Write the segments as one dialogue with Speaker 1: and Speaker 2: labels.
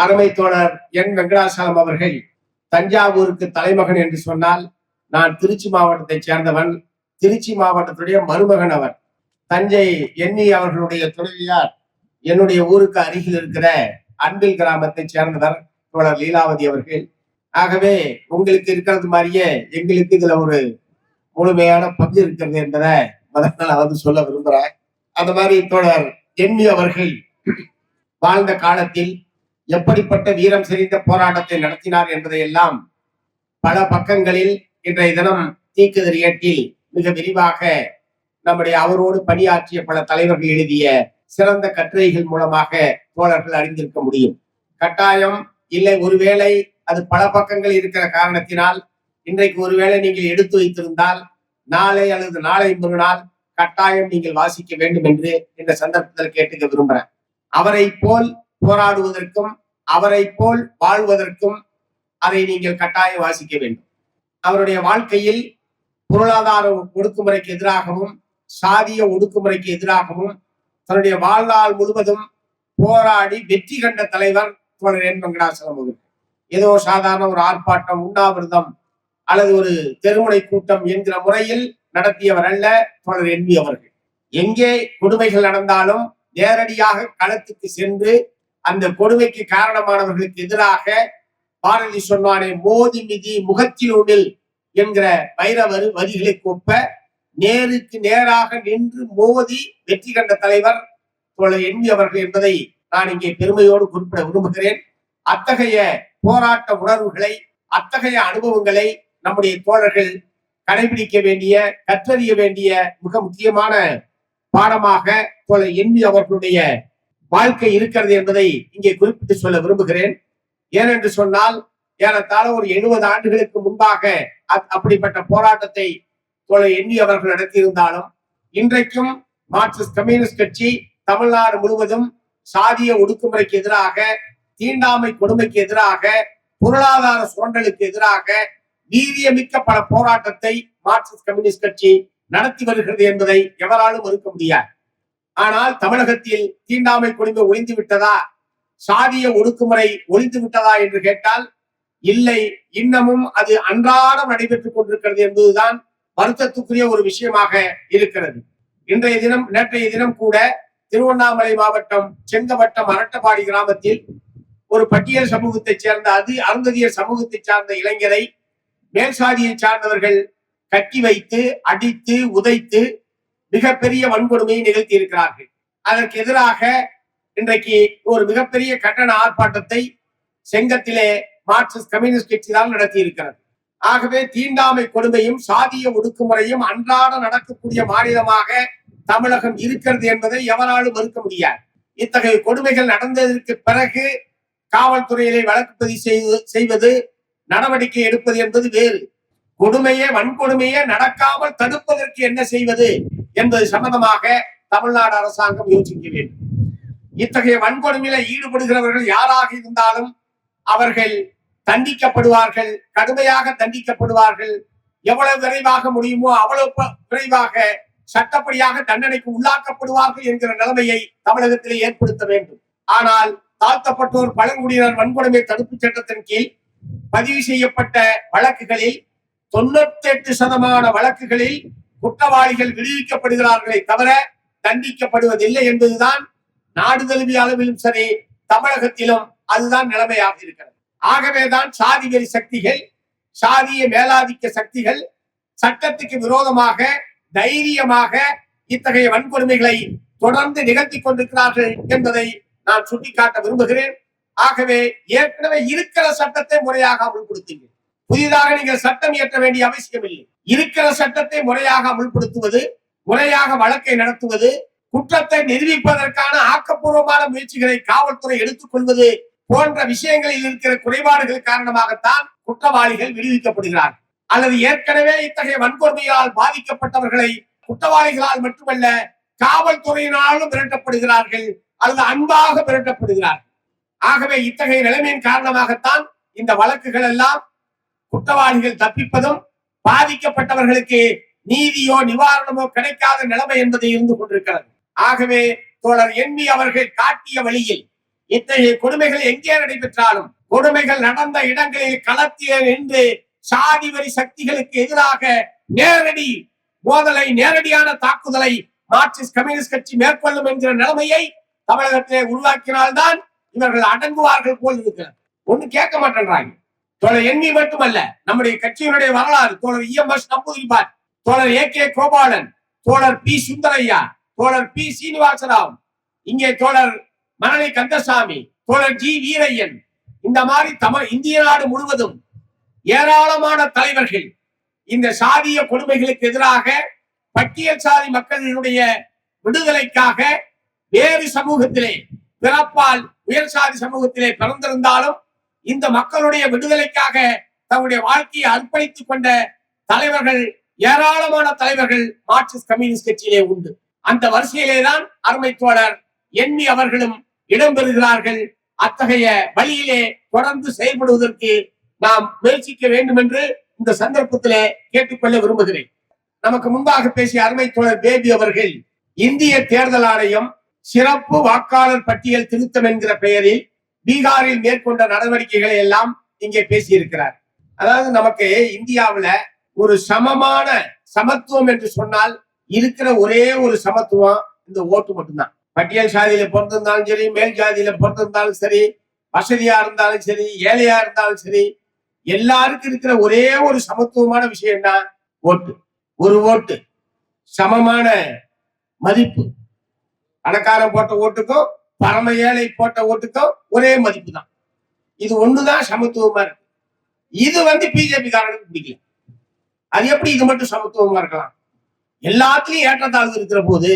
Speaker 1: அருமை தோழர் என் வெங்கடாசலம் அவர்கள் தஞ்சாவூருக்கு தலைமகன் என்று சொன்னால் நான் திருச்சி மாவட்டத்தைச் சேர்ந்தவன். திருச்சி மாவட்டத்துடைய மருமகன் அவர். தஞ்சை எண்ணி அவர்களுடைய துணைவியார் என்னுடைய ஊருக்கு அருகில் இருக்கிற அன்பில் கிராமத்தைச் சேர்ந்தவர் தோழர் லீலாவதி அவர்கள். ஆகவே உங்களுக்கு இருக்கிறது மாதிரியே எங்களுக்கு இதுல ஒரு முழுமையான பங்கு இருக்கிறது என்பதை முதல்ல நான் வந்து சொல்ல விரும்புறேன். அந்த மாதிரி தோழர் எண்ணி அவர்கள் வாழ்ந்த காலத்தில் எப்படிப்பட்ட வீரம் செறிந்த போராட்டத்தை நடத்தினார் என்பதை எல்லாம் பல பக்கங்களில் இன்றைய தினம் தீக்குதிர் ஏட்டில் மிக விரிவாக நம்முடைய அவரோடு பணியாற்றிய பல தலைவர்கள் எழுதிய சிறந்த கட்டுரைகள் மூலமாக தோழர்கள் அறிந்திருக்க முடியும். கட்டாயம் இல்லை ஒருவேளை அது பல பக்கங்கள் இருக்கிற காரணத்தினால் இன்றைக்கு ஒருவேளை நீங்கள் எடுத்து வைத்திருந்தால் நாளை அல்லது நாளை மறுநாள் கட்டாயம் நீங்கள் வாசிக்க வேண்டும் என்று இந்த சந்தர்ப்பத்தில் கேட்டுக்க விரும்புறேன் அவரை போல் போராடுவதற்கும் அவரை போல் வாழ்வதற்கும் அதை நீங்கள் கட்டாய வாசிக்க வேண்டும். அவருடைய வாழ்க்கையில் பொருளாதார ஒடுக்குமுறைக்கு எதிராகவும் சாதிய ஒடுக்குமுறைக்கு எதிராகவும் தன்னுடைய வாழ்நாள் முழுவதும் போராடி வெற்றி கண்ட தலைவர் தோழர் என். வெங்கடாசலம் அவர்கள். ஏதோ சாதாரண ஒரு ஆர்ப்பாட்டம் உண்ணாவிரதம் அல்லது ஒரு தெருமுனை கூட்டம் என்கிற முறையில் நடத்தியவர் அல்ல தோழர் என்பி அவர்கள். எங்கே கொடுமைகள் நடந்தாலும் நேரடியாக களத்துக்கு சென்று அந்த கொடுமைக்கு காரணமானவர்களுக்கு எதிராக பாரதி சொன்னானே மோதி மிதி முகத்தில் உண்டில் என்கிற பைரவர் வரிகளை கொப்ப நேருக்கு நேராக நின்று மோதி வெற்றி கண்ட தலைவர் தோழர் என்பி அவர்கள் என்பதை நான் இங்கே பெருமையோடு குறிப்பிட விரும்புகிறேன். அத்தகைய போராட்ட உணர்வுகளை அத்தகைய அனுபவங்களை நம்முடைய தோழர்கள் கடைபிடிக்க வேண்டிய கற்றறிய வேண்டிய மிக முக்கியமான பாடமாக தோழர் என்பி அவர்களுடைய வாழ்க்கை இருக்கிறது என்பதை இங்கே குறிப்பிட்டு சொல்ல விரும்புகிறேன். ஏனென்று சொன்னால் ஏறத்தாழ ஒரு எழுபது ஆண்டுகளுக்கு முன்பாக அப்படிப்பட்ட போராட்டத்தை தோழர் எண்ணி அவர்கள் நடத்தியிருந்தாலும் இன்றைக்கும் மார்க்சிஸ்ட் கம்யூனிஸ்ட் கட்சி தமிழ்நாடு முழுவதும் சாதிய ஒடுக்குமுறைக்கு எதிராக தீண்டாமை கொடுமைக்கு எதிராக பொருளாதார சுரண்டலுக்கு எதிராக வீரியமிக்க பல போராட்டத்தை மார்க்சிஸ்ட் கம்யூனிஸ்ட் கட்சி நடத்தி வருகிறது என்பதை எவராலும் மறுக்க முடியாது. ஆனால் தமிழகத்தில் தீண்டாமை கொடுமை ஒழிந்து விட்டதா? சாதிய ஒடுக்குமுறை ஒழிந்து விட்டதா என்று கேட்டால் இல்லை இன்னமும் அது அன்றாடம் நடைபெற்றுக் கொண்டிருக்கிறது என்பதுதான் வருத்தத்துக்குரிய ஒரு விஷயமாக இருக்கிறது. இன்றைய தினம் நேற்றைய தினம் கூட திருவண்ணாமலை மாவட்டம் செங்கவட்டம் அரட்டபாடி கிராமத்தில் ஒரு பட்டியல் சமூகத்தைச் சேர்ந்த அது அருந்ததியர் சமூகத்தைச் சார்ந்த இளைஞரை மேல் சாதியை சார்ந்தவர்கள் கட்டி வைத்து அடித்து உதைத்து மிகப்பெரிய வன்கொடுமையை நிகழ்த்தி இருக்கிறார்கள் அதற்கு எதிராக இன்றைக்கு ஒரு மிகப்பெரிய கட்டண ஆர்ப்பாட்டத்தை செங்கத்திலே மார்க்சிஸ்ட் கம்யூனிஸ்ட் கட்சி தான் நடத்தி இருக்கிறது ஆகவே தீண்டாமை கொடுமையும் சாதிய ஒடுக்குமுறையும் அன்றாட நடக்கக்கூடிய மாநிலமாக தமிழகம் இருக்கிறது என்பதை எவராலும் மறுக்க முடியாது. இத்தகைய கொடுமைகள் நடந்ததற்கு பிறகு காவல்துறையிலே வழக்கு பதிவு செய்வது நடவடிக்கை எடுப்பது என்பது வேறு. கொடுமையே வன்கொடுமையே நடக்காமல் தடுப்பதற்கு என்ன செய்வது என்பது சம்பந்தமாக தமிழ்நாடு அரசாங்கம் யோசிக்க வேண்டும். இத்தகைய வன்கொடுமையில ஈடுபடுகிறவர்கள் யாராக இருந்தாலும் அவர்கள் தண்டிக்கப்படுவார்கள் கடுமையாக தண்டிக்கப்படுவார்கள். எவ்வளவு விரைவாக முடியுமோ அவ்வளவு விரைவாக சட்டப்படியாக தண்டனைக்கு உள்ளாக்கப்படுவார்கள் என்கிற நிலைமையை தமிழகத்திலே ஏற்படுத்த வேண்டும். ஆனால் தாழ்த்தப்பட்டோர் பழங்குடியினர் வன்கொடுமை தடுப்பு சட்டத்தின் கீழ் பதிவு செய்யப்பட்ட வழக்குகளில் தொண்ணூத்தி எட்டு சதமான வழக்குகளில் குற்றவாளிகள் விடுவிக்கப்படுகிறார்களே தவிர தண்டிக்கப்படுவதில்லை என்பதுதான் நாடு தழுவிய அளவிலும் சரி தமிழகத்திலும் அதுதான் நிலைமையாக இருக்கிறது. ஆகவேதான் சாதி வெறி சக்திகள் சாதிய மேலாதிக்க சக்திகள் சட்டத்துக்கு விரோதமாக தைரியமாக இத்தகைய வன்கொடுமைகளை தொடர்ந்து நிகழ்த்தி கொண்டிருக்கிறார்கள் என்பதை நான் சுட்டிக்காட்ட விரும்புகிறேன். ஆகவே ஏற்கனவே இருக்கிற சட்டத்தை முறையாக அமுல்படுத்துங்க புதிதாக நீங்கள் சட்டம் இயற்ற வேண்டிய அவசியம் இல்லை இருக்கிற சட்டத்தை முறையாக அமுல்படுத்துவது முறையாக வழக்கை நடத்துவது குற்றத்தை நிரூபிப்பதற்கான ஆக்கப்பூர்வமான முயற்சிகளை காவல்துறை எடுத்துக்கொள்வது போன்ற விஷயங்களில் இருக்கிற குறைபாடுகள் காரணமாகத்தான் குற்றவாளிகள் விடுவிக்கப்படுகிறார். அல்லது ஏற்கனவே இத்தகைய வன்கொடுமையால் பாதிக்கப்பட்டவர்களை குற்றவாளிகளால் மட்டுமல்ல காவல்துறையினாலும் மிரட்டப்படுகிறார்கள் அல்லது அன்பாக மிரட்டப்படுகிறார்கள். ஆகவே இத்தகைய நிலைமையின் காரணமாகத்தான் இந்த வழக்குகள் எல்லாம் குற்றவாளிகள் தப்பிப்பதும் பாதிக்கப்பட்டவர்களுக்கு நீதியோ நிவாரணமோ கிடைக்காத நிலைமை என்பது இருந்து கொண்டிருக்கிறது. ஆகவே தோழர் எண்ணி அவர்கள் காட்டிய வழியில் இத்தகைய கொடுமைகள் எங்கே நடைபெற்றாலும் கொடுமைகள் நடந்த இடங்களில் களத்திய நின்று சாதி வரி சக்திகளுக்கு எதிராக நேரடி மோதலை நேரடியான தாக்குதலை மார்க்சிஸ்ட் கம்யூனிஸ்ட் கட்சி மேற்கொள்ளும் என்கிற நிலைமையை தமிழகத்திலே உருவாக்கினால்தான் இவர்கள் அடங்குவார்கள் போல் இருக்கிறது. ஒண்ணு கேட்க மாட்டேன்றாங்க. தோழர் எண்ணி மட்டுமல்ல நம்முடைய கட்சியினுடைய வரலாறு தோழர் இஎம்எஸ் நம்பூதிரிபார் தோழர் ஏ கே கோபாலன் தோழர் பி சுந்தரையா தோழர் பி சீனிவாசராவ் இங்கே தோழர் மணலை கந்தசாமி தோழர் ஜி வீரையன் இந்த மாதிரி தமிழ் இந்திய நாடு முழுவதும் ஏராளமான தலைவர்கள் இந்த சாதிய கொடுமைகளுக்கு எதிராக பட்டியல் சாதி மக்களினுடைய விடுதலைக்காக வேறு சமூகத்திலே பிறப்பால் உயர் சாதி சமூகத்திலே பிறந்திருந்தாலும் இந்த மக்களுடைய விடுதலைக்காக தங்களுடைய வாழ்க்கையை அர்ப்பணித்துக் கொண்ட தலைவர்கள் ஏராளமான தலைவர்கள் மார்க்சிஸ்ட் கம்யூனிஸ்ட் கட்சியிலே உண்டு. அந்த வரிசையிலே தான் அருமை தோழர் எண்ணி அவர்களும் இடம்பெறுகிறார்கள் அத்தகைய வழியிலே தொடர்ந்து செயல்படுவதற்கு நாம் முயற்சிக்க வேண்டும் என்று இந்த சந்தர்ப்பத்திலே கேட்டுக்கொள்ள விரும்புகிறேன். நமக்கு முன்பாக பேசிய அருமை தோழர் பேபி அவர்கள் இந்திய தேர்தல் ஆணையம் சிறப்பு வாக்காளர் பட்டியல் திருத்தம் என்கிற பெயரில் பீகாரில் மேற்கொண்ட நடவடிக்கைகளை எல்லாம் இங்கே பேசியிருக்கிறார். அதாவது நமக்கு இந்தியாவில ஒரு சமமான சமத்துவம் என்று சொன்னால் இருக்கிற ஒரே ஒரு சமத்துவம் இந்த ஓட்டு மட்டும்தான். பட்டியல் சாதியில பிறந்திருந்தாலும் சரி மேல் ஜாதியில பிறந்திருந்தாலும் சரி வசதியா இருந்தாலும் சரி ஏழையா இருந்தாலும் சரி எல்லாருக்கும் இருக்கிற ஒரே ஒரு சமத்துவமான விஷயம் ஓட்டு. ஒரு ஓட்டு. சமமான மதிப்பு. பணக்காரன் போட்ட ஓட்டுக்கும் பரம ஏழை போட்ட ஓட்டுக்கும் ஒரே மதிப்பு தான் இது ஒண்ணுதான் சமத்துவமா இருக்கு. இது வந்து பிஜேபி காரனுக்கு பிடிக்கல. அது எப்படி இது மட்டும் சமத்துவமா இருக்கலாம்? எல்லாத்துலயும் ஏற்றத்தாழ்வு இருக்கிற போது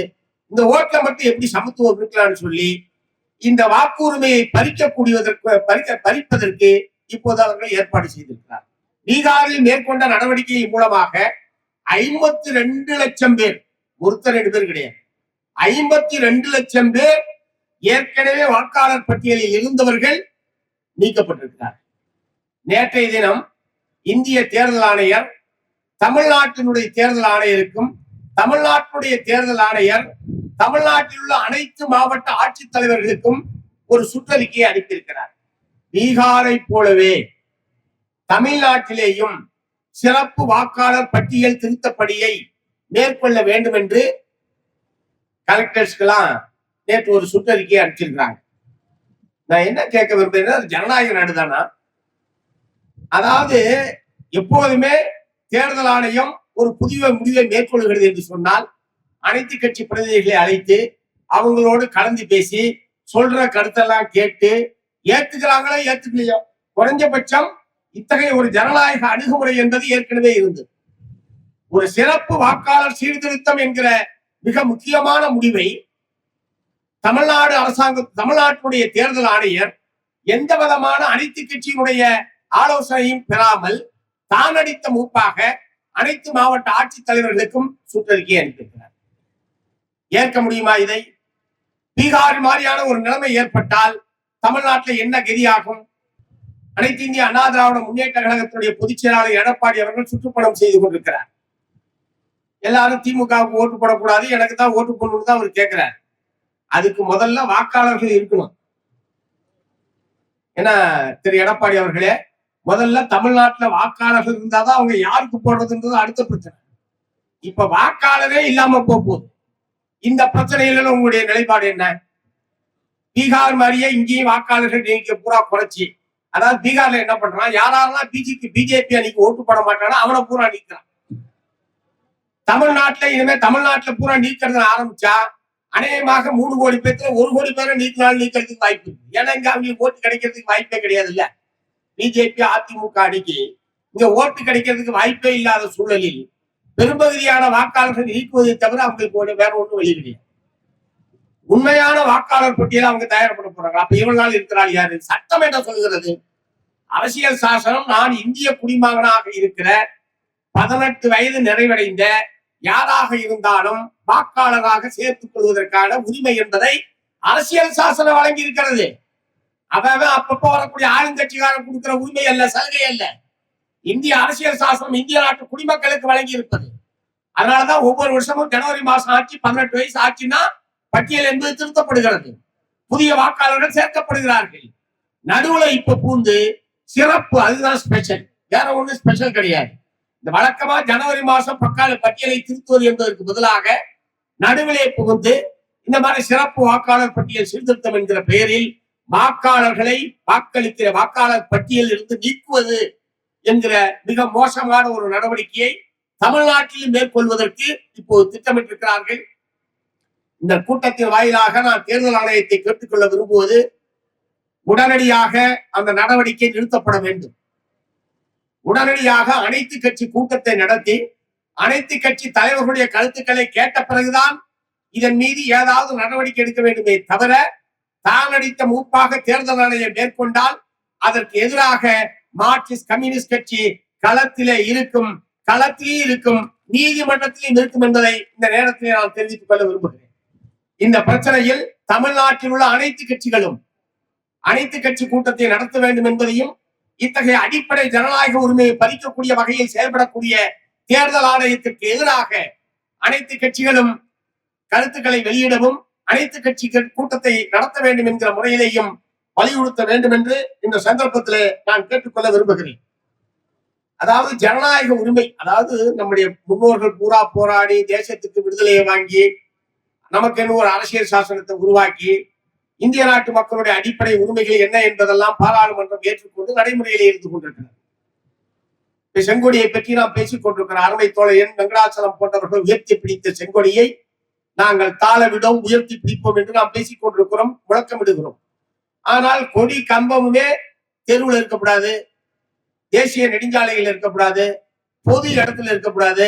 Speaker 1: இந்த ஓட்டுல மட்டும் எப்படி சமத்துவம் இருக்கலாம்னு சொல்லி இந்த வாக்குரிமையை பறிக்கக்கூடியதற்கு பறிக்க பறிப்பதற்கு இப்போது அவர்கள் ஏற்பாடு செய்திருக்கிறார். பீகாரில் மேற்கொண்ட நடவடிக்கையின் மூலமாக ஐம்பத்தி ரெண்டு லட்சம் பேர் ஒருத்தர் ரெண்டு பேர் கிடையாது. ஐம்பத்தி ரெண்டு லட்சம் பேர் ஏற்கனவே வாக்காளர் பட்டியலில் இருந்தவர்கள் நீக்கப்பட்டிருக்கிறார். நேற்றைய தினம் இந்திய தேர்தல் ஆணையர் தமிழ்நாட்டினுடைய தேர்தல் ஆணையருக்கும் தமிழ்நாட்டினுடைய தேர்தல் ஆணையர் தமிழ்நாட்டில் உள்ள அனைத்து மாவட்ட ஆட்சித்தலைவர்களுக்கும் ஒரு சுற்றறிக்கையை அனுப்பியிருக்கிறார். பீகாரை போலவே தமிழ்நாட்டிலேயும் சிறப்பு வாக்காளர் பட்டியல் திருத்தப்படியை மேற்கொள்ள வேண்டும் என்று கலெக்டர்ஸ்க்கெல்லாம் நேற்று ஒரு சுற்றறிக்கையை அனுப்பிச்சிருக்கிறாங்க. நான் என்ன கேட்க விரும்புறேன்னா அது ஜனநாயக நாடு தானா? அதாவது எப்போதுமே தேர்தல் ஆணையம் ஒரு புதிய முடிவை மேற்கொள்கிறது என்று சொன்னால் அனைத்து கட்சி பிரதிநிதிகளை அழைத்து அவங்களோடு கலந்து பேசி சொல்ற கருத்தெல்லாம் கேட்டு ஏத்துக்கிறாங்களோ ஏத்துக்கலையோ? குறைஞ்சபட்சம் இத்தகைய ஒரு ஜனநாயக அணுகுமுறை என்பது ஏற்கனவே இருந்தது. ஒரு சிறப்பு வாக்காளர் சீர்திருத்தம் என்கிற மிக முக்கியமான முடிவை தமிழ்நாடு அரசாங்கம் தமிழ்நாட்டுடைய தேர்தல் ஆணையர் எந்த விதமான அனைத்து கட்சியினுடைய ஆலோசனையும் பெறாமல் தான் அடித்த மூப்பாக அனைத்து மாவட்ட ஆட்சித்தலைவர்களுக்கும் சுற்றறிக்கை அனுப்பியிருக்கிறார். ஏற்க முடியுமா இதை? பீகார் மாதிரியான ஒரு நிலைமை ஏற்பட்டால் தமிழ்நாட்டில் என்ன கதியாகும்? அனைத்து இந்திய அண்ணா திராவிட முன்னேற்ற கழகத்தினுடைய பொதுச் செயலாளர் எடப்பாடி அவர்கள் சுற்றுப்பணம் செய்து கொண்டிருக்கிறார். எல்லாரும் திமுகவுக்கு ஓட்டு போடக்கூடாது எனக்கு தான் ஓட்டு போடணும்னு தான் அவர் கேட்கிறார். அதுக்கு முதல்ல வாக்காளர்கள் இருக்கணும். ஏன்னா திரு எடப்பாடி அவர்களே முதல்ல தமிழ்நாட்டுல வாக்காளர்கள் இருந்தாதான் அவங்க யாருக்கு போடுறதுன்றது அடுத்த பிரச்சனை. இப்ப வாக்காளரே இல்லாம போகுது. இந்த பிரச்சனையில உங்களுடைய நிலைப்பாடு என்ன? பீகார் மாதிரியே இங்கேயும் வாக்காளர்கள் நீங்க பூரா குறைச்சி அதாவது பீகார்ல என்ன பண்றான்? யாரெல்லாம் பிஜேபி பிஜேபி அன்னைக்கு ஓட்டு போட மாட்டானா? அவனை பூரா நீக்கிறான். தமிழ்நாட்டுல இனிமே தமிழ்நாட்டுல பூரா நீக்கிறது ஆரம்பிச்சா அநேகமாக மூணு கோடி பேர்த்துல ஒரு கோடி பேரை நீக்கினாலும் நீக்கிறதுக்கு வாய்ப்பு இருக்கு ஏன்னா இங்க அவங்களுக்கு ஓட்டு கிடைக்கிறதுக்கு வாய்ப்பே கிடையாது இல்ல பிஜேபி அதிமுக அணிக்கு இங்க ஓட்டு கிடைக்கிறதுக்கு வாய்ப்பே இல்லாத சூழலில் பெரும்பகுதியான வாக்காளர்கள் நீக்குவதை தவிர அவங்களுக்கு ஒரு வேற ஒன்றும் வழி கிடையாது. உண்மையான வாக்காளர் பட்டியலை அவங்க தயார்பட போறாங்க. அப்ப இவ்வளவு நாள் இருக்கிறாள் யாரு? சட்டம் என்ன சொல்கிறது அரசியல் சாசனம் நான் இந்திய குடிமகனாக இருக்கிற பதினெட்டு வயது நிறைவடைந்த யாராக இருந்தாலும் வாக்காளராக சேர்த்துக் கொள்வதற்கான உரிமை என்பதை அரசியல் சாசனம் வழங்கி இருக்கிறது அவன் அப்பப்போ வரக்கூடிய ஆளுங்கட்சிக்காரன் கொடுக்கிற உரிமை அல்ல சலுகை அல்ல. இந்திய அரசியல் சாசனம் இந்திய நாட்டு குடிமக்களுக்கு வழங்கி இருப்பது அதனாலதான் ஒவ்வொரு வருஷமும் ஜனவரி மாசம் ஆட்சி பதினெட்டு வயசு ஆச்சுன்னா பட்டியல் என்பது திருத்தப்படுகிறது. புதிய வாக்காளர்கள் சேர்க்கப்படுகிறார்கள். நடுவுல இப்ப பூந்து சிறப்பு அதுதான் ஸ்பெஷல் வேற ஒண்ணும் ஸ்பெஷல் கிடையாது. இந்த வழக்கமா ஜனவரி மாசம் பக்கால பட்டியலை திருத்துவது என்பதற்கு பதிலாக நடுவிலே புகுந்து இந்த மாதிரி சிறப்பு வாக்காளர் பட்டியல் சீர்திருத்தம் என்கிற பெயரில் வாக்காளர்களை வாக்களிக்கிற வாக்காளர் பட்டியலில் இருந்து நீக்குவது என்கிற மிக மோசமான ஒரு நடவடிக்கையை தமிழ்நாட்டில் மேற்கொள்வதற்கு இப்போது திட்டமிட்டிருக்கிறார்கள். இந்த கூட்டத்தின் வாயிலாக நான் தேர்தல் ஆணையத்தை கேட்டுக்கொள்ள விரும்புவது உடனடியாக அந்த நடவடிக்கை நிறுத்தப்பட வேண்டும். உடனடியாக அனைத்து கட்சி கூட்டத்தை நடத்தி அனைத்து கட்சி தலைவர்களுடைய கருத்துக்களை கேட்ட பிறகுதான் இதன் மீது ஏதாவது நடவடிக்கை எடுக்க வேண்டுமே தவிர தான் அடித்த மூப்பாக தேர்தல் ஆணையம் மேற்கொண்டால் அதற்கு எதிராக மார்க்சிஸ்ட் கம்யூனிஸ்ட் கட்சி களத்திலே இருக்கும் களத்திலே இருக்கும் நீதிமன்றத்திலும் இருக்கும் என்பதை இந்த நேரத்திலே நான் தெரிவித்துக் கொள்ள விரும்புகிறேன். இந்த பிரச்சனையில் தமிழ்நாட்டில் உள்ள அனைத்து கட்சிகளும் அனைத்து கட்சி கூட்டத்தை நடத்த வேண்டும் என்பதையும் இத்தகைய அடிப்படை ஜனநாயக உரிமையை பறிக்கக்கூடிய வகையில் செயல்படக்கூடிய தேர்தல் ஆணையத்திற்கு எதிராக அனைத்து கட்சிகளும் கருத்துக்களை வெளியிடவும் அனைத்து கட்சி கூட்டத்தை நடத்த வேண்டும் என்கிற முறையிலேயும் வலியுறுத்த வேண்டும் என்று இந்த சந்தர்ப்பத்தில் நான் கேட்டுக்கொள்ள விரும்புகிறேன். அதாவது ஜனநாயக உரிமை அதாவது நம்முடைய முன்னோர்கள் பூரா போராடி தேசத்துக்கு விடுதலையை வாங்கி நமக்கென்று ஒரு அரசியல் சாசனத்தை உருவாக்கி இந்திய நாட்டு மக்களுடைய அடிப்படை உரிமைகள் என்ன என்பதெல்லாம் பாராளுமன்றம் ஏற்றுக்கொண்டு நடைமுறையிலே இருந்து கொண்டிருக்கிறது. செங்கொடியை பற்றி நாம் பேசிக் கொண்டிருக்கிற அருமை தோழையன் வெங்கடாச்சலம் போன்றவர்கள் உயர்த்தி பிடித்த செங்கொடியை நாங்கள் தாள விடும் உயர்த்தி பிடிப்போம் என்று நாம் பேசிக் கொண்டிருக்கிறோம் முழக்கமிடுகிறோம். ஆனால் கொடி கம்பமுமே தெருவில் இருக்கக்கூடாது தேசிய நெடுஞ்சாலையில் இருக்கக்கூடாது பொது இடத்துல இருக்கக்கூடாது.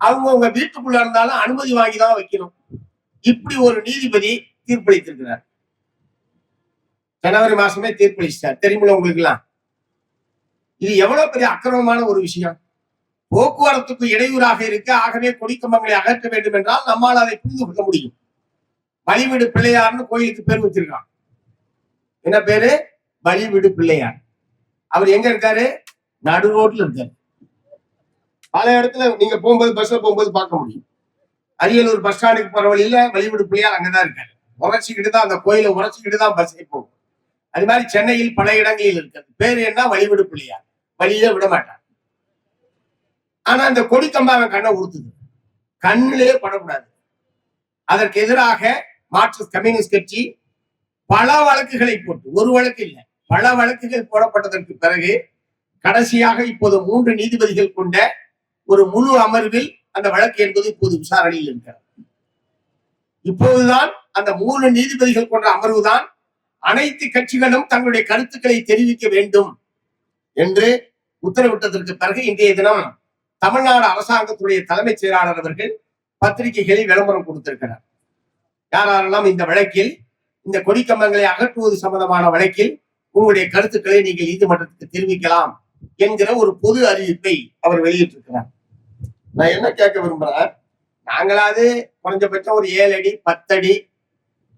Speaker 1: அவங்கவுங்க வீட்டுக்குள்ள இருந்தாலும் அனுமதி வாங்கி தான் வைக்கணும். இப்படி ஒரு நீதிபதி தீர்ப்பளித்திருக்கிறார். ஜனவரி மாசமே தீர்ப்பளிச்சிட்டார். தெரியுமில்ல உங்களுக்கு எல்லாம் இது எவ்வளவு பெரிய அக்கிரமமான ஒரு விஷயம். போக்குவரத்துக்கு இடையூறாக இருக்க ஆகவே கொடிக்கம்பங்களை அகற்ற வேண்டும் என்றால் நம்மால் அதை புரிந்து கொள்ள முடியும். பலிவீடு பிள்ளையார்னு கோயிலுக்கு பேர் வச்சிருக்கான். என்ன பேரு? பலிவீடு பிள்ளையார். அவர் எங்க இருக்காரு? நடு ரோட்ல இருக்காரு. பல இடத்துல நீங்க போகும்போது பஸ்ல போகும்போது பார்க்க முடியும். அரியலூர் பஸ் ஸ்டாண்டுக்கு போற வழியில வழிவிடு பிள்ளையார் அங்கதான் இருக்காரு. உரைச்சிக்கிட்டு தான் அந்த கோயிலை உரைச்சிக்கிட்டு தான் பஸ்ஸே போகும். அது மாதிரி சென்னையில் பல இடங்களில் இருக்கிறது. பேர் என்ன? வழிவிடு பிள்ளையார் வழியில விட மாட்டான். ஆனா அந்த கொடிக்கம்பா அவன் கண்ணை உடுத்துது. கண்ணிலே படக்கூடாது. அதற்கு எதிராக மார்க்சிஸ்ட் கம்யூனிஸ்ட் கட்சி பல வழக்குகளை போட்டு ஒரு வழக்கு இல்லை பல வழக்குகள் போடப்பட்டதற்கு பிறகு கடைசியாக இப்போது மூன்று நீதிபதிகள் கொண்ட ஒரு முழு அமர்வில் அந்த வழக்கு என்பது இப்போது விசாரணையில் இருக்கிறது. இப்போதுதான் அந்த மூணு நீதிபதிகள் கொண்ட அமர்வுதான் அனைத்து கட்சிகளும் தங்களுடைய கருத்துக்களை தெரிவிக்க வேண்டும் என்று உத்தரவிட்டதற்கு பிறகு இன்றைய தினம் தமிழ்நாடு அரசாங்கத்துடைய தலைமைச் செயலாளர் அவர்கள் பத்திரிகைகளில் விளம்பரம் கொடுத்திருக்கிறார். யாரெல்லாம் இந்த வழக்கில் இந்த கொடிக்கம்பங்களை அகற்றுவது சம்பந்தமான வழக்கில் உங்களுடைய கருத்துக்களை நீங்கள் நீதிமன்றத்துக்கு தெரிவிக்கலாம் என்கிற ஒரு பொது அறிவிப்பை அவர் வெளியிட்டிருக்கிறார். நான் என்ன கேட்க விரும்புறேன்? நாங்களாவது குறைஞ்சபட்சம் ஒரு ஏழு அடி பத்து அடி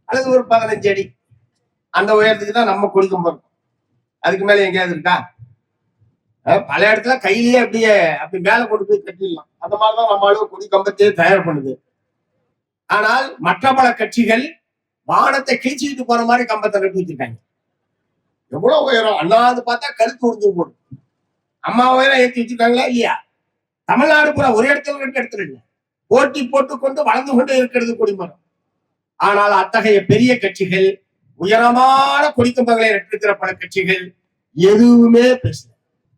Speaker 1: அல்லது ஒரு பதினஞ்சு அடி அந்த உயரத்துக்கு தான் நம்ம கொடிக்கம்பம் இருக்கும். அதுக்கு மேல எங்கேயாவது இருக்கா? பல இடத்துல கையிலேயே அப்படியே அப்படி மேல கொண்டு போய் கட்டிடலாம். அந்த மாதிரிதான் நம்மளும் கொடி கம்பத்தையே தயார் பண்ணுது. ஆனால் மற்ற பல கட்சிகள் வானத்தை கிழிச்சுக்கிட்டு போற மாதிரி கம்பத்தை கட்டி வச்சிருக்காங்க. எவ்வளவு உயரம்? அண்ணாவது பார்த்தா கழுத்து உடுத்து போடும். அம்மா உயரம் ஏற்றி வச்சிருக்காங்களா இல்லையா? தமிழ்நாடு பூரா ஒரு இடத்துல ரெண்டு எடுத்துருங்க போட்டி போட்டி போட்டுக்கொண்டு வளர்ந்து கொண்டே இருக்கிறது கொடிமரம். ஆனால் அத்தகைய பெரிய கட்சிகள் உயரமான கொடிக்கம்பங்களை நட்டிருக்கிற பல கட்சிகள் எதுவுமே பேசல.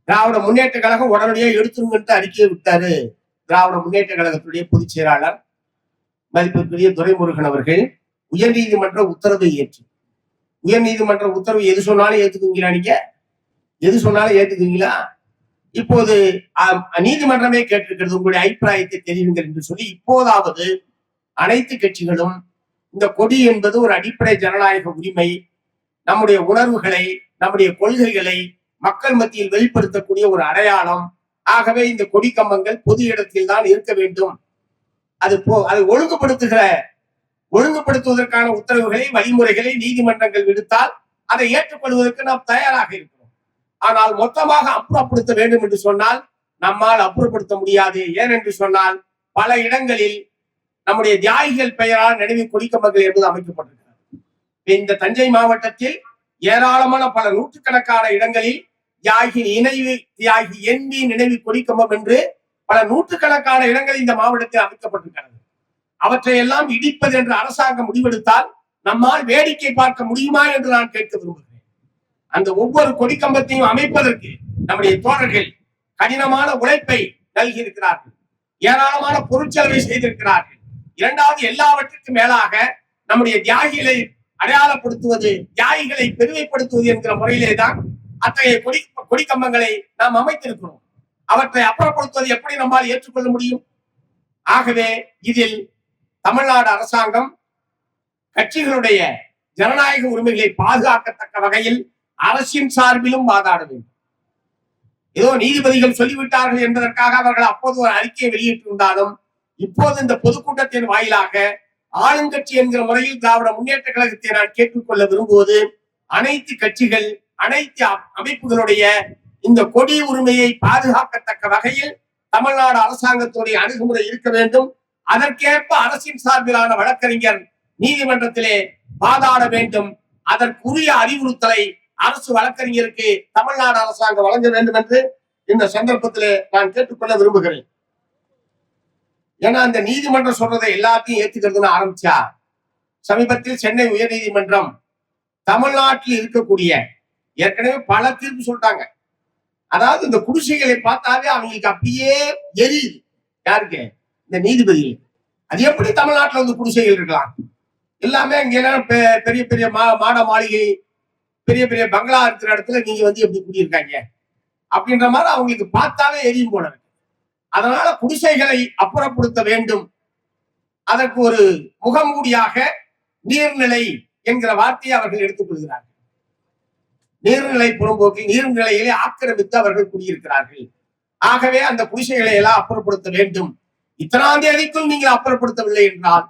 Speaker 1: திராவிட முன்னேற்ற கழகம் உடனடியாக எடுத்துருங்கன்ட்டு அறிக்கையை விட்டாரு. திராவிட முன்னேற்ற கழகத்துடைய பொதுச் செயலாளர் மதிப்பிற்குரிய துரைமுருகன் அவர்கள் உயர்நீதிமன்ற உத்தரவை ஏற்று. உயர் நீதிமன்ற உத்தரவு எது சொன்னாலும் ஏத்துக்குவீங்களா நீங்க? எது சொன்னாலும் ஏத்துக்குவீங்களா? இப்போது நீதிமன்றமே கேட்டிருக்கிறது உங்களுடைய அபிப்பிராயத்தை தெரியுங்கள் என்று சொல்லி இப்போதாவது அனைத்து கட்சிகளும் இந்த கொடி என்பது ஒரு அடிப்படை ஜனநாயக உரிமை. நம்முடைய உணர்வுகளை நம்முடைய கொள்கைகளை மக்கள் மத்தியில் வெளிப்படுத்தக்கூடிய ஒரு அடையாளம். ஆகவே இந்த கொடி கம்பங்கள் பொது இடத்தில் தான் இருக்க வேண்டும். அது போ அது ஒழுங்குபடுத்துகிற ஒழுங்குபடுத்துவதற்கான உத்தரவுகளை வழிமுறைகளை நீதிமன்றங்கள் விடுத்தால் அதை ஏற்றுக்கொள்வதற்கு நாம் தயாராக இருக்கிறோம். ஆனால் மொத்தமாக அப்புறப்படுத்த வேண்டும் என்று சொன்னால் நம்மால் அப்புறப்படுத்த முடியாது. ஏனென்று சொன்னால் பல இடங்களில் நம்முடைய தியாகிகள் பெயரால் நினைவு கொடிக்கம்பங்கள் என்பது அமைக்கப்பட்டிருக்கிறது. இந்த தஞ்சை மாவட்டத்தில் ஏராளமான பல நூற்றுக்கணக்கான இடங்களில் தியாகி இணைவு தியாகி எண்ணி நினைவு கொடிக்கம்பம் என்று பல நூற்றுக்கணக்கான இடங்கள் இந்த மாவட்டத்தில் அமைக்கப்பட்டிருக்கிறது. அவற்றை எல்லாம் இடிப்பது என்று அரசாங்கம் முடிவெடுத்தால் நம்மால் வேடிக்கை பார்க்க முடியுமா என்று நான் கேட்க விரும்புகிறேன். அந்த ஒவ்வொரு கொடிக்கம்பத்தையும் அமைப்பதற்கு நம்முடைய தோழர்கள் கடினமான உழைப்பை நல்கி இருக்கிறார்கள் ஏராளமான பொருட்செலவை செய்திருக்கிறார்கள். இரண்டாவது எல்லாவற்றுக்கும் மேலாக நம்முடைய தியாகிகளை அடையாளப்படுத்துவது தியாகிகளை பெருமைப்படுத்துவது என்கிற முறையிலே தான் அத்தகைய கொடி கொடிக்கம்பங்களை நாம் அமைத்திருக்கிறோம். அவற்றை அப்புறப்படுத்துவது எப்படி நம்மால் ஏற்றுக்கொள்ள முடியும்? ஆகவே இதில் தமிழ்நாடு அரசாங்கம் கட்சிகளுடைய ஜனநாயக உரிமைகளை பாதுகாக்கத்தக்க வகையில் அரசின் சார்பிலும் வாதாட வேண்டும். ஏதோ நீதிபதிகள் சொல்லிவிட்டார்கள் என்பதற்காக அவர்கள் அப்போது ஒரு அறிக்கையை வெளியிட்டிருந்தாலும் இப்போது இந்த பொதுக்கூட்டத்தின் வாயிலாக ஆளுங்கட்சி என்கிற முறையில் திராவிட முன்னேற்ற கழகத்தை நான் கேட்டுக்கொள்ள விரும்புவது அனைத்து கட்சிகள் அனைத்து அமைப்புகளுடைய இந்த கொடி உரிமையை பாதுகாக்கத்தக்க வகையில் தமிழ்நாடு அரசாங்கத்துடைய அணுகுமுறை இருக்க வேண்டும். அதற்கேற்ப அரசின் சார்பிலான வழக்கறிஞர் நீதிமன்றத்திலே வாதாட வேண்டும். அதற்குரிய அறிவுறுத்தலை அரசு வழக்கறிஞருக்கு தமிழ்நாடு அரசாங்கம் வழங்க வேண்டும் என்று இந்த சந்தர்ப்பத்திலே நான் கேட்டுக்கொள்ள விரும்புகிறேன். ஏன்னா அந்த நீதிமன்றம் சொல்றதை எல்லாத்தையும் ஏத்துக்கிறதுன்னு ஆரம்பிச்சா சமீபத்தில் சென்னை உயர்நீதிமன்றம் தமிழ்நாட்டில் இருக்கக்கூடிய ஏற்கனவே பல தீர்ப்பு சொல்லிட்டாங்க. அதாவது இந்த குடிசைகளை பார்த்தாவே அவங்களுக்கு அப்படியே எரியுது. யாருக்கு? இந்த நீதிபதி அது எப்படி தமிழ்நாட்டில் வந்து குடிசைகள் இருக்கலாம்? எல்லாமே இங்கெல்லாம் பெ- பெரிய பெரிய மா மாட மாளிகை பெரிய பெரிய பங்களா இருக்கிற இடத்துல நீங்க வந்து எப்படி குடியிருக்காங்க? அப்படின்ற மாதிரி அவங்களுக்கு பார்த்தாவே எரியும் போல இருக்கு. அதனால குடிசைகளை அப்புறப்படுத்த வேண்டும். அதற்கு ஒரு முகமூடியாக நீர்நிலை என்கிற வார்த்தையை அவர்கள் எடுத்துக்கொள்கிறார்கள் நீர்நிலை புறம்போக்கில் நீர்நிலைகளை ஆக்கிரமித்து அவர்கள் குடியிருக்கிறார்கள். ஆகவே அந்த குடிசைகளை எல்லாம் அப்புறப்படுத்த வேண்டும். இத்தனாம் தேதிக்குள் நீங்கள் அப்புறப்படுத்தவில்லை என்றால்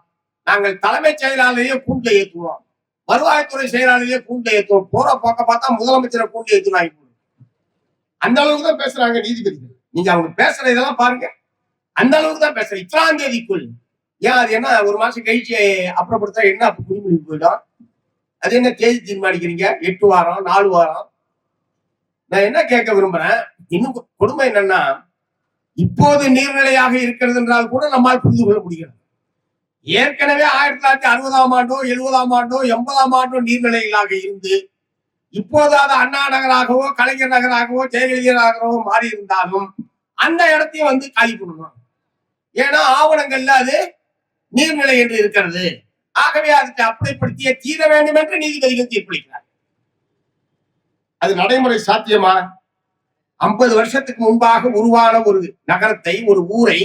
Speaker 1: நாங்கள் தலைமைச் செயலாளரையே கூண்டுல ஏற்றுவோம். வருவாய்த்துறை செயலாளரையே கூண்டுல ஏற்றுவோம். போற போக்க பார்த்தா முதலமைச்சரை கூண்டுல ஏற்றுவாங்க அந்த அளவுக்கு தான் பேசுறாங்க நீதிபதிகள். நீங்க அவங்க பேசுற இதெல்லாம் பாருங்க. அந்த அளவுக்கு தான் பேசுறேன். இத்தனாம் தேதிக்குள். ஏன் அது என்ன ஒரு மாசம் கழிச்சு அப்புறப்படுத்தா என்ன அப்ப குடிமொழி போயிடும்? அது என்ன தேதி தீர்மானிக்கிறீங்க? எட்டு வாரம் நாலு வாரம்? நான் என்ன கேட்க விரும்புறேன்? இன்னும் கொடுமை என்னன்னா இப்போது நீர்நிலையாக இருக்கிறது என்றால் கூட நம்மால் புரிந்து கொள்ள முடிகிறது. ஏற்கனவே ஆயிரத்தி தொள்ளாயிரத்தி அறுபதாம் ஆண்டோ எழுபதாம் ஆண்டோ எண்பதாம் ஆண்டோ நீர்நிலைகளாக இருந்து இப்போது அது அண்ணா நகராகவோ கலைஞர் நகராகவோ ஜெயலலிதா நகராகவோ மாறி இருந்தாலும் அந்த இடத்தையும் வந்து காலி பண்ணணும். ஏன்னா ஆவணங்கள்ல அது நீர்நிலை என்று இருக்கிறது. ஆகவே அதுக்கு அப்படிப்படுத்திய தீர வேண்டும் என்று நீதிபதிகள் தீர்ப்பளிக்கிறார். அது நடைமுறை சாத்தியமா? ஐம்பது வருஷத்துக்கு முன்பாக உருவான ஒரு நகரத்தை ஒரு ஊரை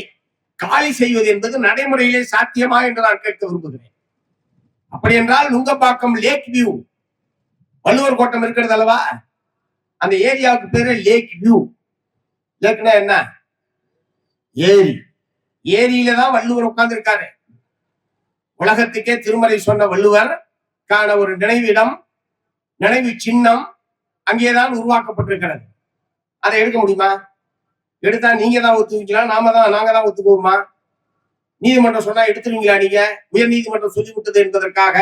Speaker 1: காலி செய்வது என்பது நடைமுறையிலே சாத்தியமா என்று நான் கேட்க விரும்புகிறேன். அப்படி என்றால் நுங்கப்பாக்கம் லேக் வியூ வள்ளுவர் கோட்டம் இருக்கிறது அல்லவா? அந்த ஏரியாவுக்கு பேரு லேக் வியூ லேக்னா என்ன? ஏரி. ஏரியில தான் வள்ளுவர் உட்கார்ந்து இருக்காரு உலகத்துக்கே திருமறை சொன்ன வள்ளுவர் காண ஒரு நினைவிடம் நினைவு சின்னம் அங்கேதான் உருவாக்கப்பட்டிருக்கிறது. அதை எடுக்க முடியுமா? எடுத்தா நீங்க தான் ஒத்துக்கலாம் நாம தான் நாங்க தான் ஒத்துக்குவோமா? நீதிமன்றம் சொன்னா எடுத்துருவீங்களா நீங்க? உயர் நீதிமன்றம் சொல்லிவிட்டது என்பதற்காக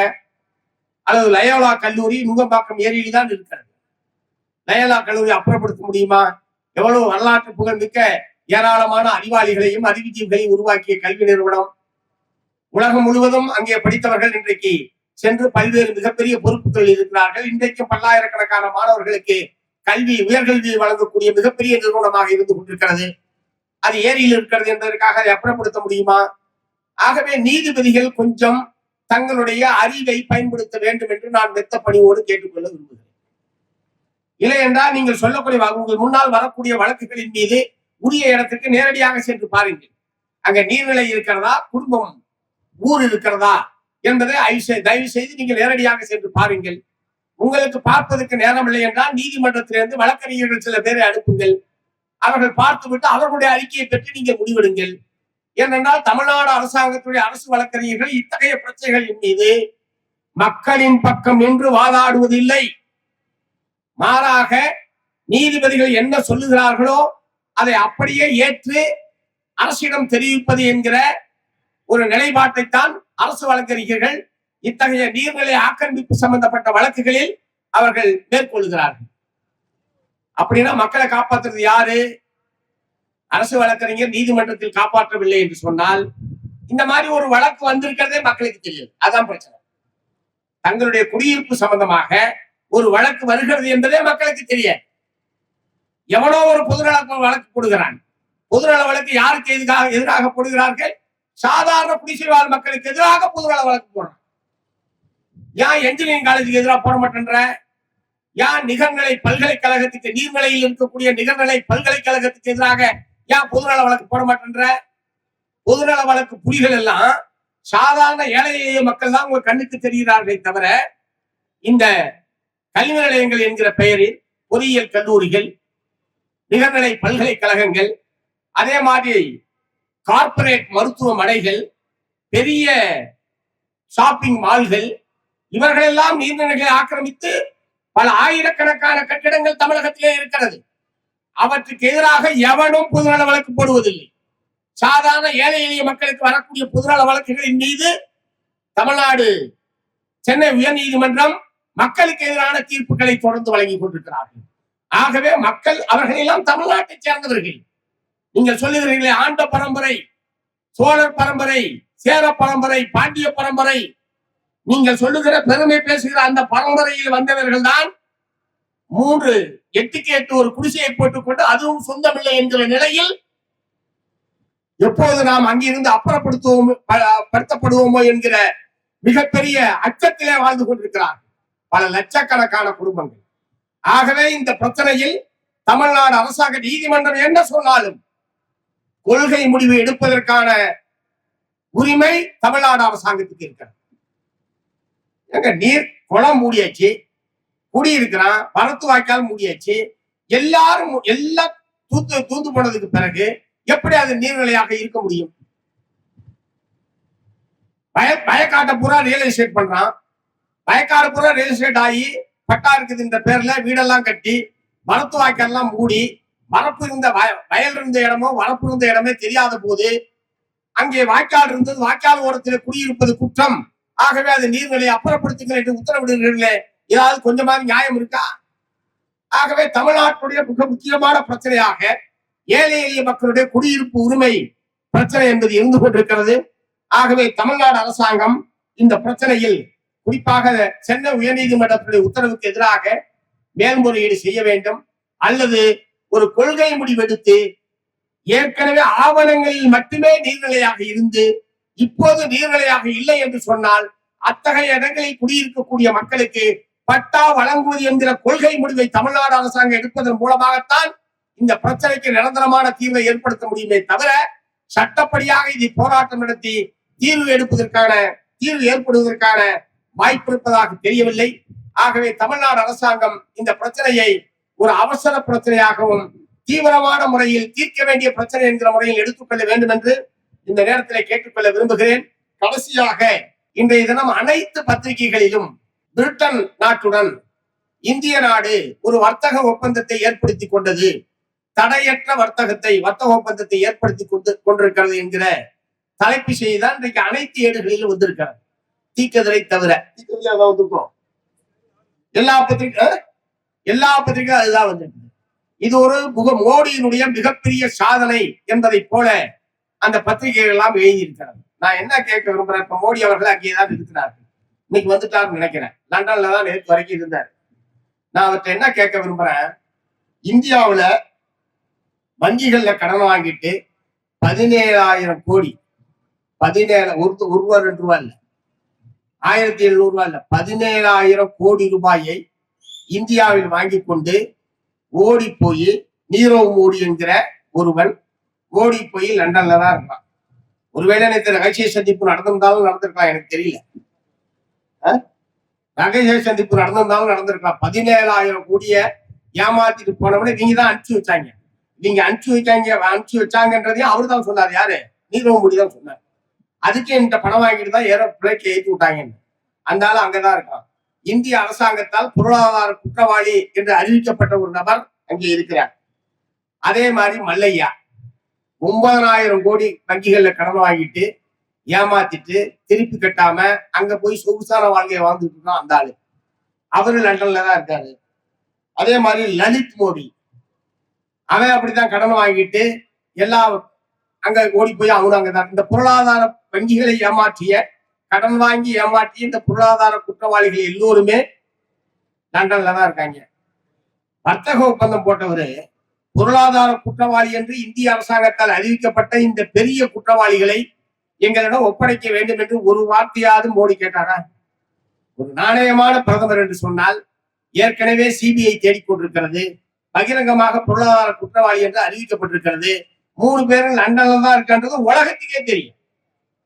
Speaker 1: அல்லது லயோலா கல்லூரி நுங்கம்பாக்கம் ஏரியில் தான் இருக்கிறது. லயோலா கல்லூரி அப்புறப்படுத்த முடியுமா? எவ்வளவு வரலாற்று புகழ்மிக்க ஏராளமான அறிவாளிகளையும் அறிவுஜீவிகளையும் உருவாக்கிய கல்வி நிறுவனம். உலகம் முழுவதும் அங்கே படித்தவர்கள் இன்றைக்கு சென்று பல்வேறு மிகப்பெரிய பொறுப்புகளில் இருக்கிறார்கள். இன்றைக்கு பல்லாயிரக்கணக்கான மாணவர்களுக்கு கல்வி உயர்கல்வியை வழங்கக்கூடிய மிகப்பெரிய நிறுவனமாக இருந்து கொண்டிருக்கிறது. அது ஏரியில் இருக்கிறது என்பதற்காக அதை அப்புறப்படுத்த முடியுமா? ஆகவே நீதிபதிகள் கொஞ்சம் தங்களுடைய அறிவை பயன்படுத்த வேண்டும் என்று நான் மெத்த பணிவோடு கேட்டுக்கொள்ள விரும்புகிறேன். இல்லை என்றால் நீங்கள் சொல்லக்கூடிய உங்கள் முன்னால் வரக்கூடிய வழக்குகளின் மீது உரிய இடத்துக்கு நேரடியாக சென்று பாருங்கள். அங்க நீர்நிலை இருக்கிறதா? குடும்பம் ஊர் இருக்கிறதா? என்பதை தயவு செய்து நீங்கள் நேரடியாக சென்று பாருங்கள். உங்களுக்கு பார்ப்பதற்கு நேரமில்லை என்றால் நீதிமன்றத்திலிருந்து வழக்கறிஞர்கள் சில பேரை அனுப்புங்கள். அவர்கள் பார்த்துவிட்டு அவர்களுடைய அறிக்கையை பெற்று நீங்கள் முடிவெடுங்கள். ஏனென்றால் தமிழ்நாடு அரசாங்கத்துடைய அரசு வழக்கறிஞர்கள் இத்தகைய பிரச்சனைகளின் மீது மக்களின் பக்கம் என்று வாதாடுவதில்லை. மாறாக நீதிபதிகள் என்ன சொல்லுகிறார்களோ அதை அப்படியே ஏற்று அரசிடம் தெரிவிப்பது என்கிற ஒரு நிலைப்பாட்டைத்தான் அரசு வழக்கறிஞர்கள் இத்தகைய நீர்நிலை ஆக்கிரமிப்பு சம்பந்தப்பட்ட வழக்குகளில் அவர்கள் மேற்கொள்கிறார்கள். அப்படின்னா மக்களை காப்பாற்றுறது யாரு? அரசு வழக்கறிஞர் நீதிமன்றத்தில் காப்பாற்றவில்லை என்று சொன்னால் இந்த மாதிரி ஒரு வழக்கு வந்திருக்கிறதே மக்களுக்கு தெரியும் அதான் பிரச்சனை. தங்களுடைய குடியிருப்பு சம்பந்தமாக ஒரு வழக்கு வருகிறது என்பதே மக்களுக்கு தெரிய எவனோ ஒரு பொதுநல வழக்கு போடுகிறான். பொதுநல வழக்கு யாருக்கு எதிராக எதிராக போடுகிறார்கள்? சாதாரண குடிசைவாழ் மக்களுக்கு எதிராக பொதுநல வழக்கு போடுறான். ஏன் என்ஜினியரிங் காலேஜுக்கு எதிராக போட மாட்டேன்ற? ஏன் நிகர்நிலை பல்கலைக்கழகத்துக்கு நீர்நிலையில் இருக்கக்கூடிய நிகர்நிலை பல்கலைக்கழகத்துக்கு எதிராக ஏன் பொதுநல வழக்கு போட மாட்டேன்ற? பொதுநல வழக்கு புலிகள் எல்லாம் சாதாரண ஏழை எளிய மக்கள் தான் உங்க கண்ணுக்கு தெரிகிறார்களே தவிர இந்த கல்வி நிலையங்கள் என்கிற பெயரில் பொறியியல் கல்லூரிகள் நிகர்நிலை பல்கலைக்கழகங்கள் அதே மாதிரி கார்ப்பரேட் மருத்துவமனைகள் பெரிய ஷாப்பிங் மால்கள் இவர்களெல்லாம் நீர்நிலைகளை ஆக்கிரமித்து பல ஆயிரக்கணக்கான கட்டிடங்கள் தமிழகத்திலே இருக்கிறது. அவற்றுக்கு எதிராக எவனும் பொதுநல வழக்கு போடுவதில்லை. சாதாரண ஏழை எளிய மக்களுக்கு வரக்கூடிய பொதுநல வழக்குகளின் மீது தமிழ்நாடு சென்னை உயர்நீதிமன்றம் மக்களுக்கு எதிரான தீர்ப்புகளை தொடர்ந்து வழங்கி கொண்டிருக்கிறார்கள். ஆகவே மக்கள் அவர்கள் எல்லாம் தமிழ்நாட்டை சேர்ந்தவர்கள். நீங்கள் சொல்லுகிறீர்களே ஆண்ட பரம்பரை சோழர் பரம்பரை சேர பரம்பரை பாண்டிய பரம்பரை. நீங்கள் சொல்லுகிற பெருமை பேசுகிற அந்த பரம்பரையில் வந்தவர்கள் தான் மூன்று எட்டுக்கு எட்டு ஒரு குடிசையை போட்டுக்கொண்டு அதுவும் சொந்தமில்லை என்கிற நிலையில் எப்போது நாம் அங்கிருந்து அப்புறப்படுத்துவோம் படுத்தப்படுவோமோ என்கிற மிகப்பெரிய அச்சத்திலே வாழ்ந்து கொண்டிருக்கிறார் பல லட்சக்கணக்கான குடும்பங்கள். ஆகவே இந்த பிரச்சனையில் தமிழ்நாடு அரசாங்க நீதிமன்றம் என்ன சொன்னாலும் கொள்கை முடிவு எடுப்பதற்கான உரிமை தமிழ்நாடு அரசாங்கத்துக்கு இருக்கிறது. எங்க நீர் குளம் மூடியாச்சு. குடியிருக்கிறான் வரத்து வாய்க்கால் மூடியாச்சு. எல்லாரும் எல்லாம் தூத்து தூந்து போனதுக்கு பிறகு எப்படி அது நீர்நிலையாக இருக்க முடியும்? வய வயக்காட்டை பூரா ரியல் எஸ்டேட் பண்றான். வயக்காடு பூரா ரியல் எஸ்டேட் ஆகி பட்டா இருக்குது இந்த பேர்ல வீடெல்லாம் கட்டி வரத்து வாய்க்கால் எல்லாம் மூடி வரப்பு இருந்த வய- வயல் இருந்த இடமோ வரப்பு இருந்த இடமே தெரியாத போது அங்கே வாய்க்கால் இருந்தது. வாய்க்கால் ஓரத்தில் குடியிருப்பது குற்றம். ஆகவே அது நீர்நிலையை அப்புறப்படுத்துங்கள் என்று உத்தரவிடுகிறீர்களே. ஏதாவது கொஞ்சமாவது நியாயம் இருக்கா? ஆகவே தமிழ்நாட்டுடைய மிக முக்கியமான பிரச்சனையாக ஏழை எளிய மக்களுடைய குடியிருப்பு உரிமை பிரச்சனை என்பது இருந்து கொண்டிருக்கிறது. ஆகவே தமிழ்நாடு அரசாங்கம் இந்த பிரச்சனையில் குறிப்பாக சென்னை உயர்நீதிமன்றத்துடைய உத்தரவுக்கு எதிராக மேல்முறையீடு செய்ய வேண்டும். அல்லது ஒரு கொள்கை முடிவெடுத்து ஏற்கனவே ஆவணங்களில் மட்டுமே நீர்நிலையாக இருந்து இப்போது நீர்நிலையாக இல்லை என்று சொன்னால் அத்தகைய இடங்களில் குடியிருக்கக்கூடிய மக்களுக்கு பட்டா வழங்குவது என்கிற கொள்கை முடிவை தமிழ்நாடு அரசாங்கம் எடுப்பதன் மூலமாகத்தான் இந்த பிரச்சனைக்கு நிரந்தரமான தீர்வை ஏற்படுத்த முடியுமே தவிர சட்டப்படியாக இது போராட்டம் நடத்தி தீர்வு எடுப்பதற்கான தீர்வு ஏற்படுவதற்கான வாய்ப்பு இருப்பதாக தெரியவில்லை. ஆகவே தமிழ்நாடு அரசாங்கம் இந்த பிரச்சனையை ஒரு அவசர பிரச்சனையாகவும் தீவிரமான முறையில் தீர்க்க வேண்டிய பிரச்சனை என்கிற முறையில் எடுத்துக்கொள்ள வேண்டும் என்று இந்த நேரத்தில் கேட்டுக்கொள்ள விரும்புகிறேன். கடைசியாக இன்றைய தினம் அனைத்து பத்திரிகைகளிலும் பிரிட்டன் நாட்டுடன் இந்திய நாடு ஒரு வர்த்தக ஒப்பந்தத்தை ஏற்படுத்தி கொண்டது. தடையற்ற வர்த்தகத்தை வர்த்தக ஒப்பந்தத்தை ஏற்படுத்தி கொண்டு கொண்டிருக்கிறது என்கிற தலைப்பு செய்திதான் இன்றைக்கு அனைத்து ஏடுகளிலும் வந்திருக்கிறது. தீக்கதிரை தவிர. தீக்கதிரை வந்திருக்கும். எல்லா பத்திரிகை எல்லா பத்திரிகையும் அதுதான் வந்திருக்கு இது ஒரு முக மோடியினுடைய மிகப்பெரிய சாதனை என்பதை போல அந்த பத்திரிகைகள் எல்லாம் எழுதியிருக்கிறது. நான் என்ன கேட்க விரும்புறேன்? இப்ப மோடி அவர்கள் அங்கேதான் இருக்கிறார் இருக்கிறார்கள். இன்னைக்கு வந்துட்டார்னு நினைக்கிறேன். லண்டன்ல தான் நேற்று வரைக்கும் இருந்தார். நான் அவர்கிட்ட என்ன கேட்க விரும்புறேன்? இந்தியாவுல வங்கிகள்ல கடன் வாங்கிட்டு பதினேழாயிரம் கோடி பதினேழு ஒரு ஒரு ரூபா ரெண்டு ரூபா இல்ல. ஆயிரத்தி எழுநூறு ரூபா இல்ல. பதினேழாயிரம் கோடி ரூபாயை இந்தியாவில் வாங்கி கொண்டு ஓடி போய் நீரவ் மோடி என்கிற ஒருவன் ஓடி போய் லண்டன்ல தான் இருக்கான் ஒருவேளை நேற்று ரகசிய சந்திப்பு நடந்திருந்தாலும் நடந்திருக்கலாம் எனக்கு தெரியல. ரகசிய சந்திப்பு நடந்திருந்தாலும் நடந்திருக்கலாம். பதினேழாயிரம் கோடிய ஏமாத்திட்டு போனவனே நீங்க தான் அனுப்பிச்சு வச்சாங்க. நீங்க அனுப்பிச்சு வைக்காங்க அனுப்பிச்சு வச்சாங்கன்றதையும் அவரு தான் சொன்னார். யாரு? நீரவ் மோடி தான் சொன்னார். அதுக்கு என்கிட்ட பணம் வாங்கிட்டு தான் ஏற பிளேட்ல ஏற்றி விட்டாங்கன்னு அந்த அங்கதான் இருக்கான். இந்திய அரசாங்கத்தால் பொருளாதார குற்றவாளி என்று அறிவிக்கப்பட்ட ஒரு நபர் அங்கே இருக்கிறார். அதே மாதிரி மல்லையா. ஒன்பதனாயிரம் கோடி வங்கிகள்ல கடன் வாங்கிட்டு ஏமாத்திட்டு திருப்பி கட்டாம அங்க போய் சொகுசான வாழ்க்கையை வாழ்ந்துட்டு இருக்கான் அந்த ஆளு. அவரு லண்டன்ல தான் இருக்காரு. அதே மாதிரி லலித் மோடி. அவன் அப்படித்தான் கடன் வாங்கிட்டு எல்லா அங்க ஓடி போய் அவனும் அங்கதான் இந்த பொருளாதார வங்கிகளை ஏமாற்றிய கடன் வாங்கி ஏமாற்றிய இந்த பொருளாதார குற்றவாளிகள் எல்லோருமே லண்டன்ல தான் இருக்காங்க. வர்த்தக ஒப்பந்தம் போட்டவரு பொருளாதார குற்றவாளி என்று இந்திய அரசாங்கத்தால் அறிவிக்கப்பட்ட இந்த பெரிய குற்றவாளிகளை எங்களிடம் ஒப்படைக்க வேண்டும் என்று ஒரு வார்த்தையாவது மோடி கேட்டாரா? ஒரு நாணயமான பிரதமர் என்று சொன்னால் ஏற்கனவே சிபிஐ தேடிக்கொண்டிருக்கிறது. பகிரங்கமாக பொருளாதார குற்றவாளி என்று அறிவிக்கப்பட்டிருக்கிறது. மூணு பேரும் லண்டன்ல தான் இருக்கான்றது உலகத்துக்கே தெரியும்.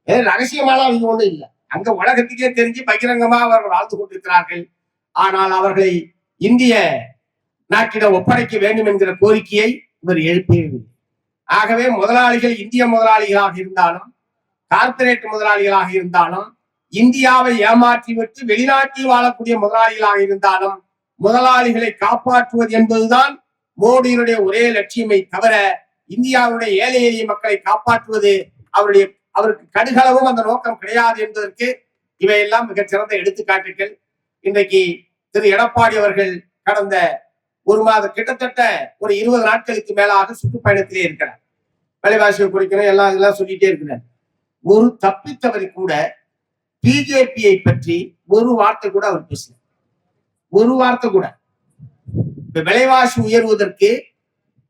Speaker 1: ஏ ரகசியமான அவங்க ஒண்ணும் இல்லை. அங்க உலகத்துக்கே தெரிஞ்சு பகிரங்கமாக அவர்கள் வாழ்ந்து கொண்டிருக்கிறார்கள். ஆனால் அவர்களை இந்திய நாட்டிடம் ஒப்படைக்க வேண்டும் என்கிற கோரிக்கையை இவர் எழுப்பியவில்லை ஆகவே முதலாளிகள் இந்திய முதலாளிகளாக இருந்தாலும் கார்ப்பரேட் முதலாளிகளாக இருந்தாலும் இந்தியாவை ஏமாற்றிவிட்டு வெளிநாட்டில் வாழக்கூடிய முதலாளிகளாக இருந்தாலும் முதலாளிகளை காப்பாற்றுவது என்பதுதான் மோடியினுடைய ஒரே லட்சியமை தவிர இந்தியாவுடைய ஏழை எளிய மக்களை காப்பாற்றுவது அவருடைய அவருக்கு கடுகளவும் அந்த நோக்கம் கிடையாது என்பதற்கு இவையெல்லாம் மிகச்சிறந்த எடுத்துக்காட்டுகள். இன்றைக்கு திரு எடப்பாடி அவர்கள் கடந்த ஒரு மாத கிட்டத்தட்ட ஒரு இருபது நாட்களுக்கு மேலாக சுற்றுப்பயணத்திலே இருக்கிறார். விலைவாசியை குறைக்கணும் எல்லாம் இதெல்லாம் சொல்லிட்டே இருக்கிறார். ஒரு தப்பித்தவரை கூட பிஜேபியை பற்றி ஒரு வார்த்தை கூட அவர் பேசல. ஒரு வார்த்தை கூட. இப்ப விலைவாசி உயர்வதற்கு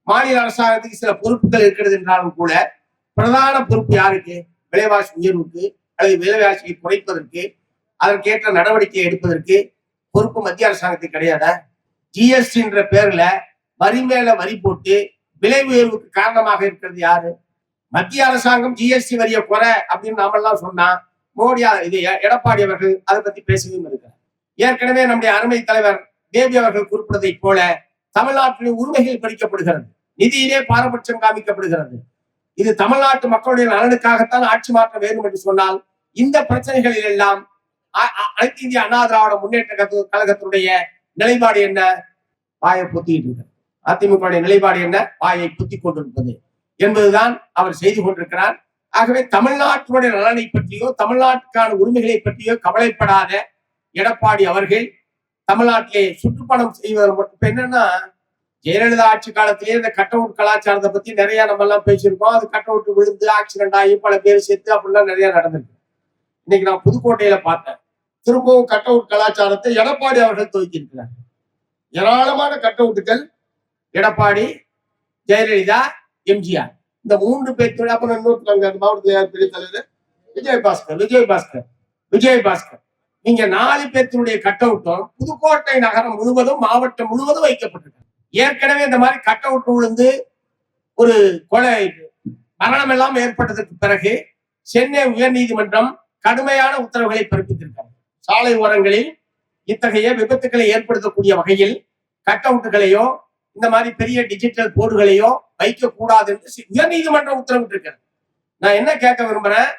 Speaker 1: மாநில அரசாங்கத்துக்கு சில பொறுப்புகள் இருக்கிறது என்றாலும் கூட பிரதான பொறுப்பு யாருக்கு? விலைவாசி உயர்வுக்கு அல்லது விலைவாசியை குறைப்பதற்கு அதற்கேற்ற நடவடிக்கை எடுப்பதற்கு பொறுப்பு மத்திய அரசாங்கத்துக்கு கிடையாதா? ஜிஎஸ்டின்ற பேர்ல வரி மேல வரி போட்டு விலை உயர்வுக்கு காரணமாக இருக்கிறது யாரு? மத்திய அரசாங்கம் ஜிஎஸ்டி வரிய குறை அப்படின்னு நாமெல்லாம் சொன்னா மோடி இது எடப்பாடி அவர்கள் அதை பத்தி பேசவும் இருக்கிறார். ஏற்கனவே நம்முடைய அருமை தலைவர் தேவி அவர்கள் குறிப்பிட்டதை போல தமிழ்நாட்டில் உரிமைகள் பறிக்கப்படுகிறது. நிதியிலே பாரபட்சம் காமிக்கப்படுகிறது. இது தமிழ்நாட்டு மக்களுடைய நலனுக்காகத்தான் ஆட்சி மாற்றம் வேண்டும் என்று சொன்னால் இந்த பிரச்சனைகளில் எல்லாம் அனைத்து இந்திய அண்ணா திராவிட முன்னேற்ற கழகத்தினுடைய நிலைப்பாடு என்ன? வாயை பொத்திட்டு இருக்க அதிமுக நிலைப்பாடு என்ன? வாயை புத்தி கொண்டிருப்பது. என்பதுதான் அவர் செய்து கொண்டிருக்கிறார். ஆகவே தமிழ்நாட்டினுடைய நலனை பற்றியோ தமிழ்நாட்டுக்கான உரிமைகளை பற்றியோ கவலைப்படாத எடப்பாடி அவர்கள் தமிழ்நாட்டிலே சுற்றுப்பணம் செய்வதில் மட்டும் இப்ப என்னன்னா ஜெயலலிதா ஆட்சி காலத்திலேயே இந்த கட் அவுட் கலாச்சாரத்தை பத்தி நிறைய நம்ம எல்லாம் பேசியிருக்கோம். அது கட் அவுட் விழுந்து ஆக்சிடென்ட் ஆகி பல பேர் செத்து அப்படிலாம் நிறைய நடந்திருக்கு. இன்னைக்கு நான் புதுக்கோட்டையில பார்த்தேன். திரும்பவும் கட் அவுட் கலாச்சாரத்தை எடப்பாடி அவர்கள் துவக்கியிருக்கிறார். ஏராளமான கட் அவுட்டுகள் எடப்பாடி ஜெயலலிதா எம்ஜிஆர். இந்த மூன்று பேர்த்தோட அப்புறம் இன்னொருத்தவங்க அந்த மாவட்டத்தில் யார் பெரிய தலைவர்? விஜய் பாஸ்கர் விஜய் பாஸ்கர் விஜய் பாஸ்கர் நீங்க நாலு பேர்த்தினுடைய கட் அவுட்டும் புதுக்கோட்டை நகரம் முழுவதும் மாவட்டம் முழுவதும் வைக்கப்பட்டிருக்கு. ஏற்கனவே இந்த மாதிரி கட் அவுட் விழுந்து ஒரு கொலை மரணம் எல்லாம் ஏற்பட்டதற்கு பிறகு சென்னை உயர்நீதிமன்றம் கடுமையான உத்தரவுகளை பிறப்பித்திருக்கிறது. சாலை ஓரங்களில் இத்தகைய விபத்துக்களை ஏற்படுத்தக்கூடிய வகையில் கட் அவுட்டுகளையோ இந்த மாதிரி பெரிய டிஜிட்டல் போர்டுகளையோ வைக்க கூடாது என்று சி- உயர்நீதிமன்றம் உத்தரவிட்டிருக்கிறது நான் என்ன கேட்க விரும்புறேன்?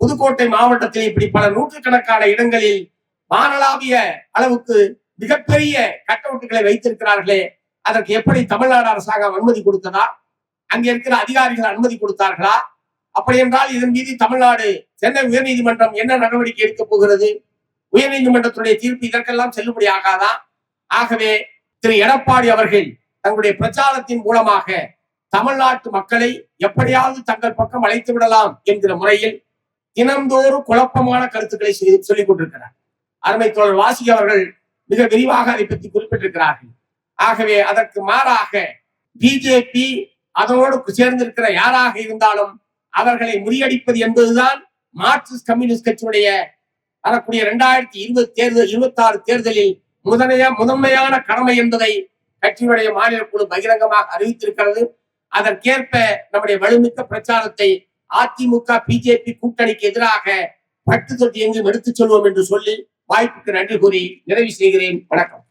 Speaker 1: புதுக்கோட்டை மாவட்டத்தில் இப்படி பல நூற்றுக்கணக்கான இடங்களில் வானளாவிய அளவுக்கு மிகப்பெரிய கட்டவுட்டுகளை வைத்திருக்கிறார்களே அதற்கு எப்படி தமிழ்நாடு அரசாங்கம் அனுமதி கொடுத்ததா? அங்க இருக்கிற அதிகாரிகள் அனுமதி கொடுத்தார்களா? அப்படி என்றால் இதன் மீது தமிழ்நாடு சென்னை உயர்நீதிமன்றம் என்ன நடவடிக்கை எடுக்க போகிறது? உயர்நீதிமன்றத்துடைய தீர்ப்பு இதற்கெல்லாம் செல்லுபடி ஆகாதா ஆகவே திரு எடப்பாடி அவர்கள் தங்களுடைய பிரச்சாரத்தின் மூலமாக தமிழ்நாட்டு மக்களை எப்படியாவது தங்கள் பக்கம் அழைத்து விடலாம் என்கிற முறையில் தினந்தோறும் குழப்பமான கருத்துக்களை சொல்லிக் கொண்டிருக்கிறார். அருமை தோழர் வாசி அவர்கள் மிக விரிவாக அதை பற்றி குறிப்பிட்டிருக்கிறார்கள். ஆகவே அதற்கு மாறாக பிஜேபி அதனோடு சேர்ந்திருக்கிற யாராக இருந்தாலும் அவர்களை முறியடிப்பது என்பதுதான் மார்க்சிஸ்ட் கம்யூனிஸ்ட் கட்சியுடைய வரக்கூடிய இரண்டாயிரத்தி இருபது தேர்தல் இருபத்தி ஆறு தேர்தலில் முதனைய முதன்மையான கடமை என்பதை கட்சியுடைய மாநில குழு பகிரங்கமாக அறிவித்திருக்கிறது. அதற்கேற்ப நம்முடைய வலுமிக்க பிரச்சாரத்தை அதிமுக பிஜேபி கூட்டணிக்கு எதிராக பட்டு தொட்டி எங்கும் எடுத்துச் சொல்வோம் என்று சொல்லி வாய்ப்புக்கு நன்றி கூறி நிறைவு செய்கிறேன். வணக்கம்.